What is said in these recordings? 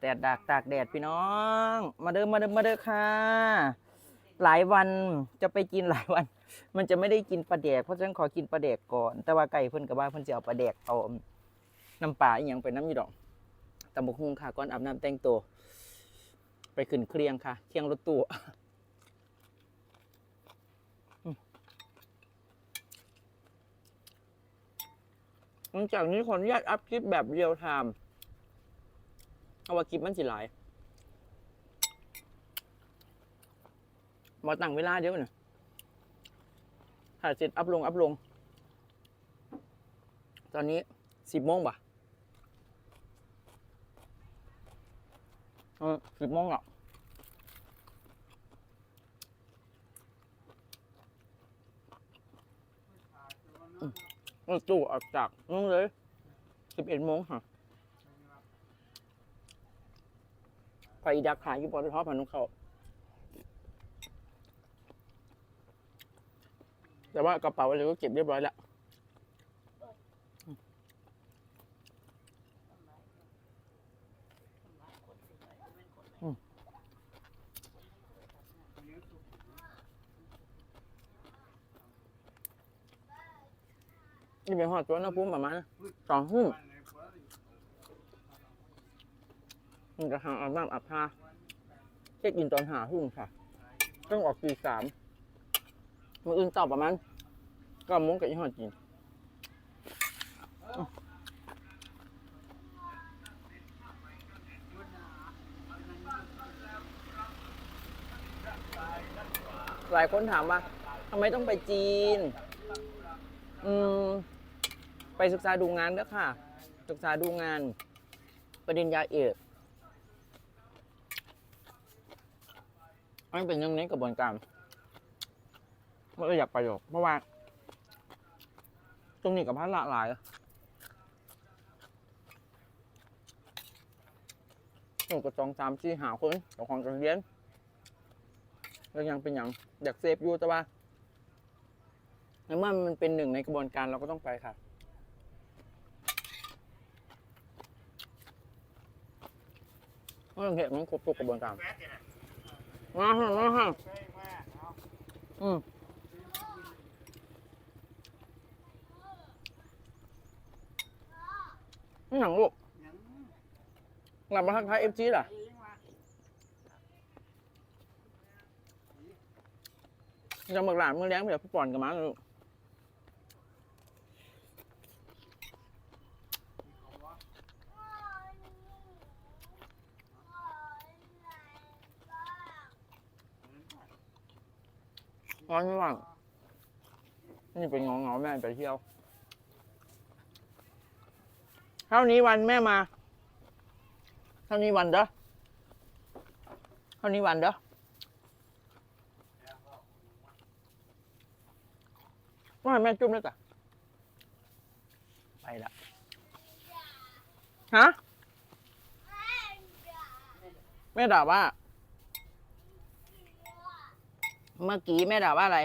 แดดดากตากแดดพี่น้อง มาเด้อมาเด้อมาเด้อค่ะ หลายวันจะไปกินหลายวัน มันจะไม่ได้กินปลาแดกเพราะฉะนั้นขอกินปลาแดกก่อน แต่ว่าไก่เพิ่นกับว่าเพิ่นจะเอาปลาแดกเอาน้ำปลาอีหยังไปน้ำอยู่ดอกตำบกฮุงค่ะก่อนอาบน้ำแต่งตัวไปขึ้นเครียงค่ะ เครียงรถตู้หลังจากนี้ขออนุญาตอัพคลิปแบบเรียลไทม์าว่าคลิปมันสิหลายมาตั้งเวลาเดี๋ยวนะถ่ายเสร็จอัพลง อัพลง ตอนนี้สิบโมงป่ะเออสิบโมงอะอืมรถตู้ออกจากนู่นเลยสิบเอ็ดโมงค่ะ ไปดักขายอยู่ปตทพันธุ์เขา แต่ว่ากระเป๋าอะไรก็เก็บเรียบร้อยแล้วนี่เป็นหอดตัวนะพุ่มประมาณสองหุ้ม มันจะหาอาบน้ำอาบทาเช็คอินตอนหาหุ้มค่ะ ต้องออกตีสามมืออื่นต่อประมาณก็มุ้งกับยี่ห้อจีนหลายคนถามว่าทำไมต้องไปจีน อืม ไปศึกษาดูงานด้อค่ะ ศึกษาดูงานปริญญาเอก อันเป็นหยังในกระบวนการไม่ได้อยากไปหรอกเพราะว่าตรงนี้กับพันละหลายหนูก็จองสามสี่หาคนเจ้าของจังเรียนแล้วยังเป็นอย่างอยากเซฟอยู่แต่ว่าในเมื่อมันเป็นหนึ่งในกระบวนการเราก็ต้องไปค่ะก็ต้องเห็นมันครบทุกกระบวนการ มาฮะมาฮะอืมนี่หนังลูกหลับมาทักทายเอฟจีล่ะจะหมึกหลานมือแรงเดี๋ยวพี่ปอนกับมันลูก ร้อนว่างนี่เป็นงองอๆแม่ไปเที่ยว เท่านี้วันแม่มา เท่านี้วันเด้อ เท่านี้วันเด้อว่าแม่จุ่มแล้วจ้ะไปละฮะ แม่ด่าว่า เมื่อกี้แม่ด่าว่าอะไร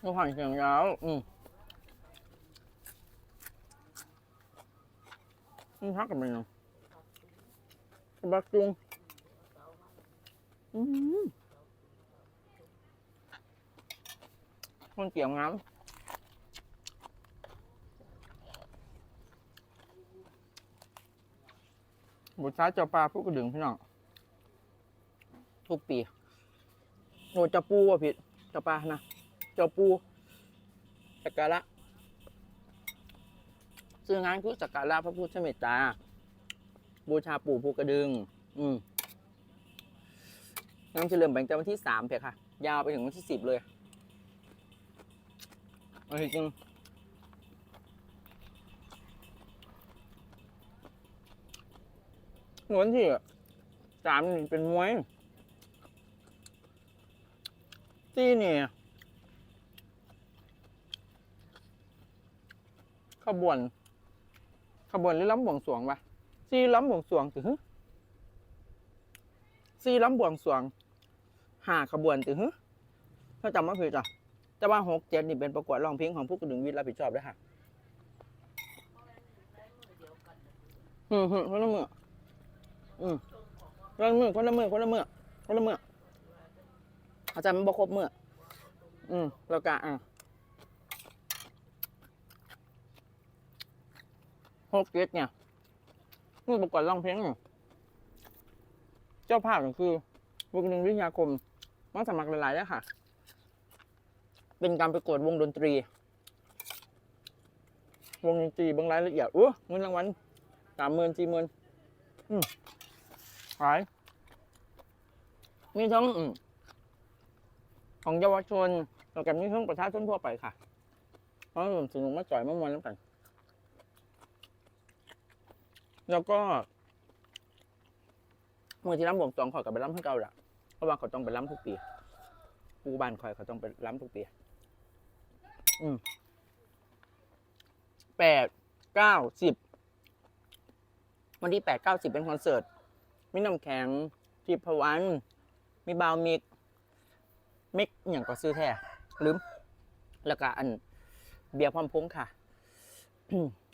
เราผ่านเสียงยาวอืมนี่พักกันไปเนาะ บุตรชาเจ้าปลาผู้กระดึงพี่น้องทุกปีโอ้เจ้าปูว่ะผิดเจ้าปลานะเจ้าปูสักการะซื้องานคือสักการะพระพุทธเมตตา บูชาปู่ภูกระดึง อืมงานจะเริ่มแบ่งแต่วันที่สามเพียค่ะ ยาวไปถึงวันที่สิบเลยเอาจริง เหมือนที่สามนี่เป็นมวยที่นี่ขบวน ขบวนหรือล้ำบวงสวงปะซีล้ำบวงสวงถือซีล้ำบวงสวงห้าขบวนถือถ้าจำไม่ผิดจ้ะแต่ว่าหกเจ็ดนี่เป็นประกวดร้องเพลงของผู้กระดึงวิทย์รับผิดชอบด้วยค่ะ อืมอืมคนละมือ อืมคนละมือคนละมือคนละมือคนละมืออาจารย์มันบ่ครบมืออืมแล้วก็อะหกเจ็ดเนี่ยมือประกวดร้องเพลงเนี่ยเจ้าภาพก็คือวงหนึ่งวิทยาคมมาสมัครหลายๆแล้วค่ะ เป็นการประกวดวงดนตรี วงดนตรีบางรายละเอียดอู้เงินรางวัลสามหมื่นสี่หมื่นอืม ขาย มีทั้งอของเยาวชนแล้วก็มีทั้งประชาชนทั่วไปค่ะเพราะผมสนุกมาจ่อยมามวนน้ำกัน แล้วก็เมื่อที่ร้ำบวงจองขอยกับไปร้ำให้เก่าละเพราะว่าเขาต้องไปร้ำทุกปีปูบ้านคอยเขาต้องไปร้ำทุกปีอืมแปดเก้าสิบวันที่แปดเก้าสิบเป็นคอนเสิร์ต มีน้ำแข็งทิพวัน มีบาวมิก มิกอย่างก็ซื้อแท้ลืม แล้วก็อันเบียร์พร้อมพงค่ะ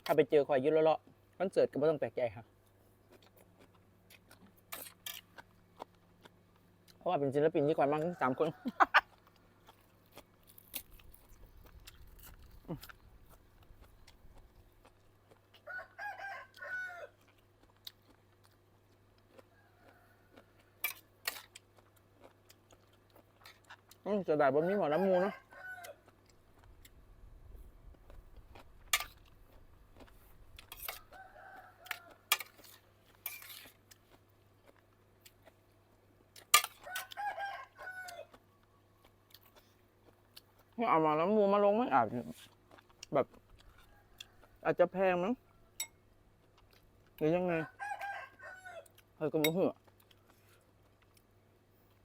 ถ้าไปเจอคอยยืดเลาะคอนเสิร์ตก็ไม่ต้องแปลกใจค่ะ เพราะว่าเป็นศิลปินที่คอยมากทั้งสามคน อืมจะได้บะหมี่หมอน้ำมูเนาะนี่เอามาน้ำมูมาลงไม่อาจแบบ อาจจะแพงมั้งหรือยังไงเฮ้ยก็บ่เหือ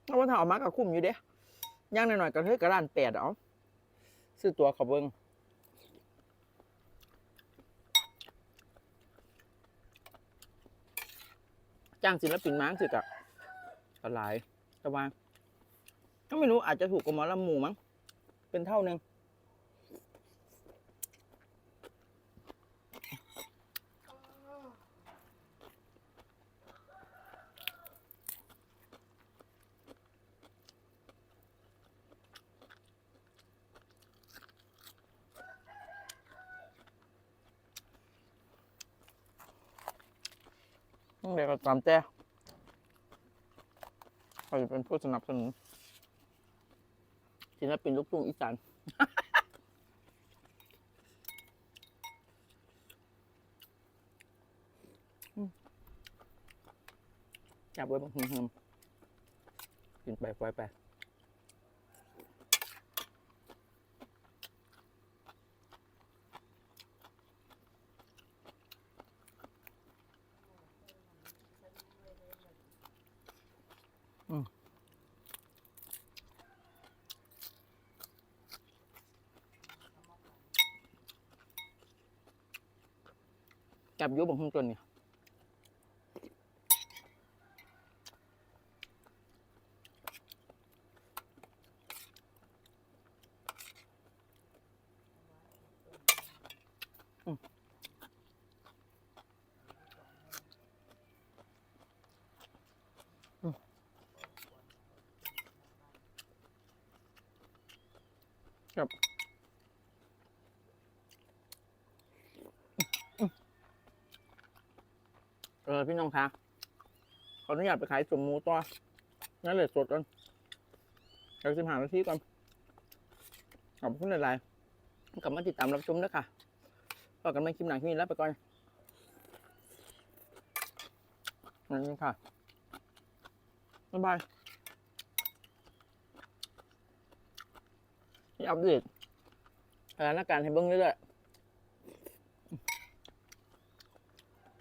แล้วว่าถ้าเอามากับคุ้มอยู่เด้ ย่างหน่อยๆก็เฮ้ยกระดานแปดเอาซื้อตัวเขาเบิ้งจ้างศิลปินมาสิกะก็หลายแต่ว่าก็ไม่รู้อาจจะถูกกว่าหมอลำหมูมั้งเป็นเท่านึง เดี๋ยก็ตามแจ้เขาจะเป็นผู้สนับสนุนศิลปินลูกทุ่งอีสานจับไว้บางหึมๆกินไปปไป จับอยุบางหึมจนเนี่ยอืมอืม ครับเออพี่น้องคะขออนุญาตไปขายสมหมูต่อนั่นเลยสดก่อนเดี๋ยวสิบห้านาทีก่อนขอบคุณหลายๆกลับมาติดตามรับชมด้วยค่ะพอกันไม่คลิปหนังที่นี้แล้วไปก่อนนั่นค่ะบ๊ายบาย นี่อัปเดตสถานการณ์ให้เบิ้งเรื่อยๆ